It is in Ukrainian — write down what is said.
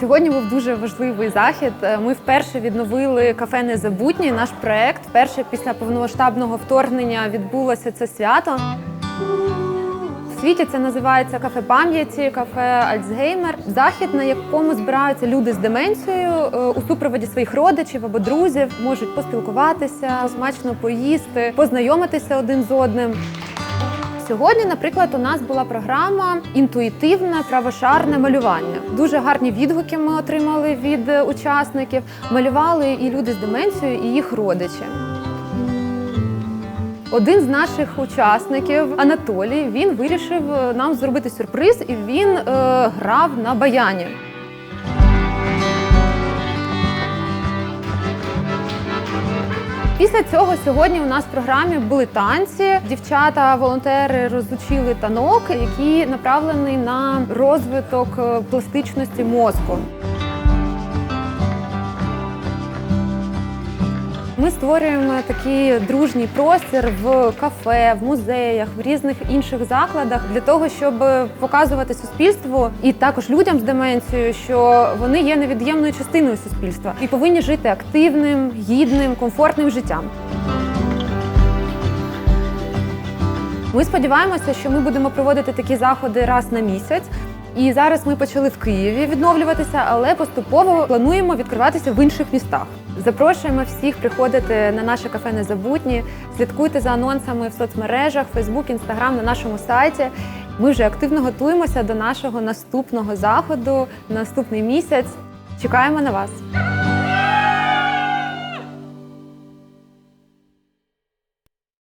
Сьогодні був дуже важливий захід. Е, Ми вперше відновили кафе Незабутній, наш проект. Вперше після повномасштабного вторгнення відбулося це свято. В світі це називається кафе пам'яті, кафе Альцгеймер. Захід, на якому збираються люди з деменцією е, у супроводі своїх родичів або друзів, можуть поспілкуватися, смачно поїсти, познайомитися один з одним. Сьогодні, наприклад, у нас була програма інтуїтивне правошарне малювання. Дуже гарні відгуки ми отримали від е, учасників. Малювали і люди з деменцією, і їх родичі. Один з наших учасників, Анатолій, він вирішив е, нам зробити сюрприз, і він е, грав на баяні. Після цього сьогодні у нас в програмі були танці. Дівчата, волонтери розучили танок, який направлений на розвиток е, пластичності мозку. Ми створюємо такий дружній простір в кафе, в музеях, в різних інших закладах для того, щоб показувати суспільству і також людям з деменцією, що вони є невід'ємною частиною суспільства і повинні жити активним, гідним, комфортним життям. Ми сподіваємося, що ми будемо проводити такі заходи раз на місяць. І зараз ми почали в Києві відновлюватися, але поступово плануємо відкриватися в інших містах. Запрошуємо всіх приходити на наше кафе Незабутні. Слідкуйте за анонсами в соцмережах, Фейсбук, Інстаграм на нашому сайті. Ми вже активно готуємося до нашого наступного заходу, наступний місяць. Чекаємо на вас.